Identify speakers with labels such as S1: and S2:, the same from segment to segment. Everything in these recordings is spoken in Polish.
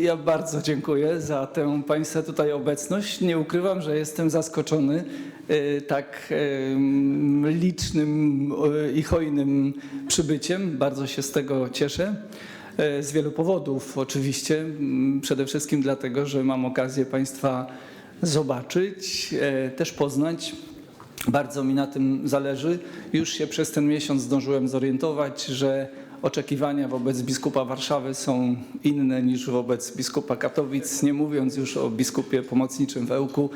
S1: Ja bardzo dziękuję za tę Państwa tutaj obecność. Nie ukrywam, że jestem zaskoczony e, tak licznym e, i hojnym przybyciem. Bardzo się z tego cieszę. E, Z wielu powodów oczywiście. Przede wszystkim dlatego, że mam okazję Państwa zobaczyć, też poznać. Bardzo mi na tym zależy. Już się przez ten miesiąc zdążyłem zorientować, że oczekiwania wobec biskupa Warszawy są inne niż wobec biskupa Katowic, nie mówiąc już o biskupie pomocniczym w Ełku,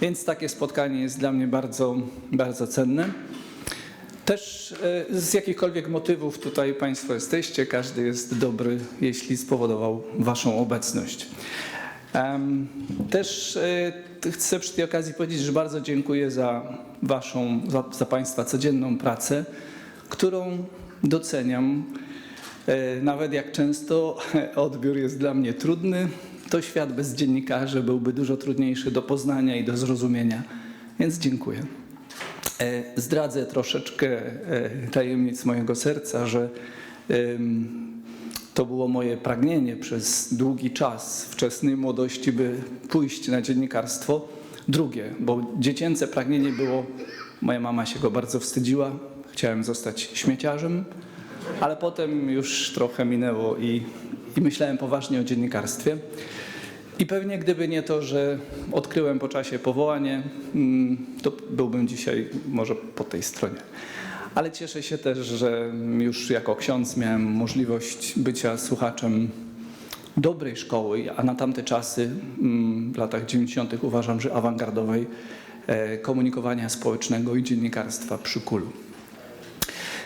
S1: więc takie spotkanie jest dla mnie bardzo, bardzo cenne. Też e, z jakichkolwiek motywów tutaj Państwo jesteście, każdy jest dobry, jeśli spowodował Waszą obecność. Też e, chcę przy tej okazji powiedzieć, że bardzo dziękuję za Waszą, za, za Państwa codzienną pracę, którą doceniam. E, Nawet jak często odbiór jest dla mnie trudny, to świat bez dziennikarzy byłby dużo trudniejszy do poznania i do zrozumienia, więc dziękuję. E, Zdradzę troszeczkę e, tajemnic mojego serca, że to było moje pragnienie przez długi czas wczesnej młodości, by pójść na dziennikarstwo. Drugie, bo dziecięce pragnienie było, moja mama się go bardzo wstydziła, chciałem zostać śmieciarzem, ale potem już trochę minęło i, i myślałem poważnie o dziennikarstwie. I pewnie gdyby nie to, że odkryłem po czasie powołanie, mm, to byłbym dzisiaj może po tej stronie. Ale cieszę się też, że już jako ksiądz miałem możliwość bycia słuchaczem dobrej szkoły, a na tamte czasy, mm, w latach 90. uważam, że awangardowej e, komunikowania społecznego i dziennikarstwa przy kulu.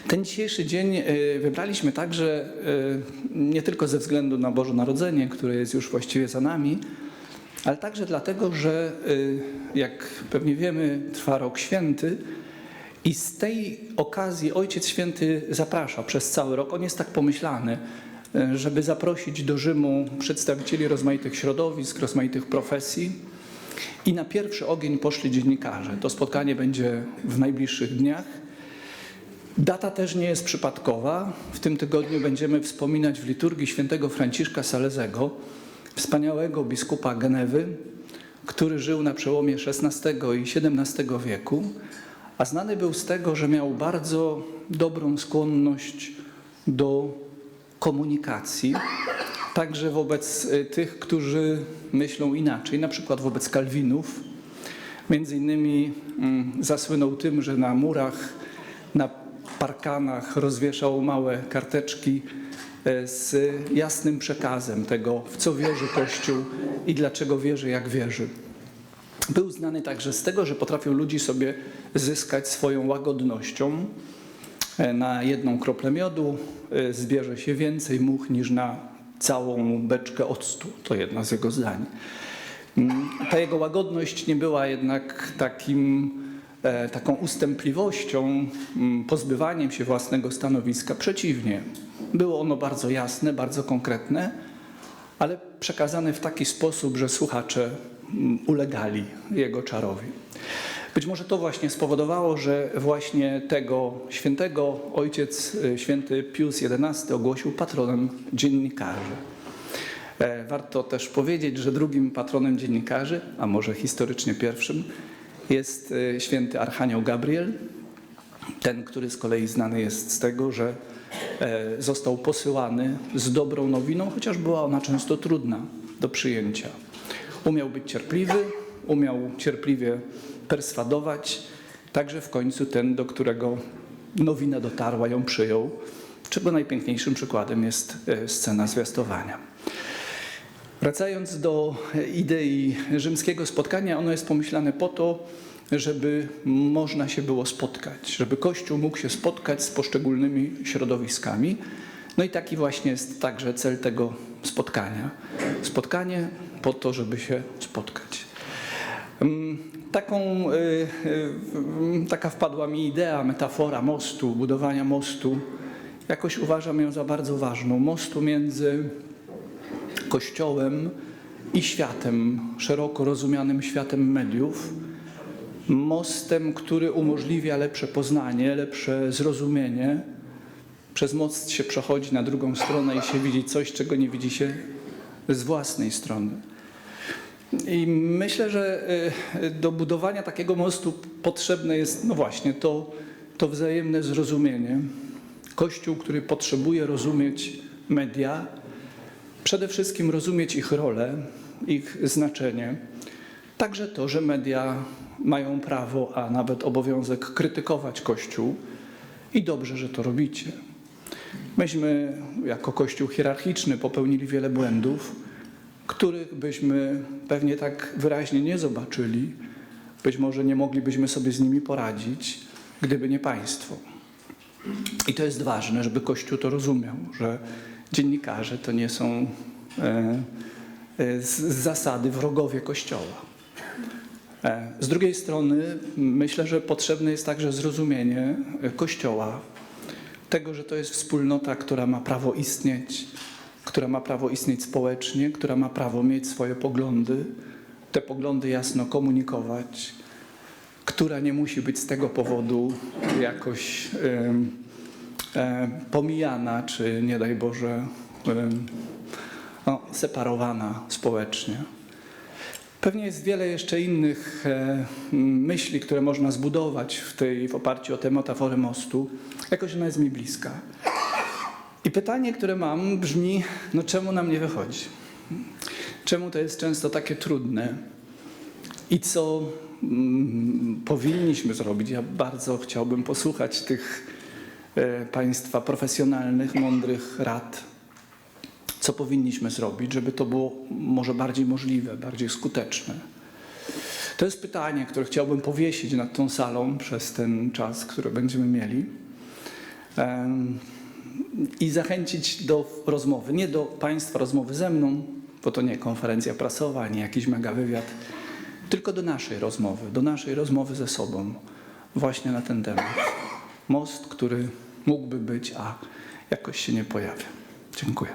S1: Ten dzisiejszy dzień e, wybraliśmy także e, nie tylko ze względu na Boże Narodzenie, które jest już właściwie za nami, ale także dlatego, że e, jak pewnie wiemy, trwa rok święty i z tej okazji Ojciec Święty zaprasza przez cały rok. On jest tak pomyślany, żeby zaprosić do Rzymu przedstawicieli rozmaitych środowisk, rozmaitych profesji. I na pierwszy ogień poszli dziennikarze. To spotkanie będzie w najbliższych dniach. Data też nie jest przypadkowa. W tym tygodniu będziemy wspominać w liturgii świętego Franciszka Salezego, wspaniałego biskupa Genewy, który żył na przełomie XVI i XVII wieku, a znany był z tego, że miał bardzo dobrą skłonność do komunikacji, także wobec y, tych, którzy myślą inaczej, na przykład wobec Kalwinów. Między innymi mm, zasłynął tym, że na murach, na parkanach rozwieszał małe karteczki e, z jasnym przekazem tego, w co wierzy Kościół i dlaczego wierzy, jak wierzy. Był znany także z tego, że potrafił ludzi sobie zyskać swoją łagodnością. E, Na jedną kroplę miodu e, zbierze się więcej much niż na całą beczkę octu. To jedna z jego zdań. Mm, Ta jego łagodność nie była jednak takim, taką ustępliwością, mm, pozbywaniem się własnego stanowiska. Przeciwnie, było ono bardzo jasne, bardzo konkretne, ale przekazane w taki sposób, że słuchacze mm, ulegali jego czarowi. Być może to właśnie spowodowało, że właśnie tego świętego ojciec y, święty Pius XI ogłosił patronem dziennikarzy. E, Warto też powiedzieć, że drugim patronem dziennikarzy, a może historycznie pierwszym, jest e, święty Archanioł Gabriel, ten, który z kolei znany jest z tego, że e, został posyłany z dobrą nowiną, chociaż była ona często trudna do przyjęcia. Umiał być cierpliwy, umiał cierpliwie perswadować, także w końcu ten, do którego nowina dotarła, ją przyjął, czego najpiękniejszym przykładem jest e, scena zwiastowania. Wracając do idei rzymskiego spotkania, ono jest pomyślane po to, żeby można się było spotkać, żeby Kościół mógł się spotkać z poszczególnymi środowiskami. No i taki właśnie jest także cel tego spotkania. Spotkanie po to, żeby się spotkać. Mm, Taką, y, y, taka wpadła mi idea, metafora mostu, budowania mostu. Jakoś uważam ją za bardzo ważną. Mostu między Kościołem i światem, szeroko rozumianym światem mediów, mostem, który umożliwia lepsze poznanie, lepsze zrozumienie. Przez most się przechodzi na drugą stronę i się widzi coś, czego nie widzi się z własnej strony. I myślę, że y, do budowania takiego mostu potrzebne jest, no właśnie, to, to wzajemne zrozumienie. Kościół, który potrzebuje rozumieć media, przede wszystkim rozumieć ich rolę, ich znaczenie. Także to, że media mają prawo, a nawet obowiązek krytykować Kościół i dobrze, że to robicie. Myśmy jako Kościół hierarchiczny popełnili wiele błędów, których byśmy pewnie tak wyraźnie nie zobaczyli. Być może nie moglibyśmy sobie z nimi poradzić, gdyby nie państwo. I to jest ważne, żeby Kościół to rozumiał, że dziennikarze to nie są e, e, z zasady wrogowie Kościoła. E, Z drugiej strony myślę, że potrzebne jest także zrozumienie Kościoła, tego, że to jest wspólnota, która ma prawo istnieć, która ma prawo istnieć społecznie, która ma prawo mieć swoje poglądy, te poglądy jasno komunikować, która nie musi być z tego powodu jakoś e, pomijana, czy nie daj Boże em, no, separowana społecznie. Pewnie jest wiele jeszcze innych e, myśli, które można zbudować w, tej, w oparciu o tę metaforę mostu. Jakoś ona jest mi bliska. I pytanie, które mam, brzmi: no czemu nam nie wychodzi? Czemu to jest często takie trudne? I co mm, powinniśmy zrobić? Ja bardzo chciałbym posłuchać tych e, Państwa profesjonalnych, mądrych rad co powinniśmy zrobić, żeby to było może bardziej możliwe, bardziej skuteczne. To jest pytanie, które chciałbym powiesić nad tą salą przez ten czas, który będziemy mieli. I zachęcić do rozmowy. Nie do Państwa rozmowy ze mną, bo to nie konferencja prasowa, nie jakiś mega wywiad, tylko do naszej rozmowy, do naszej rozmowy ze sobą, właśnie na ten temat. Most, który mógłby być, a jakoś się nie pojawia. Dziękuję.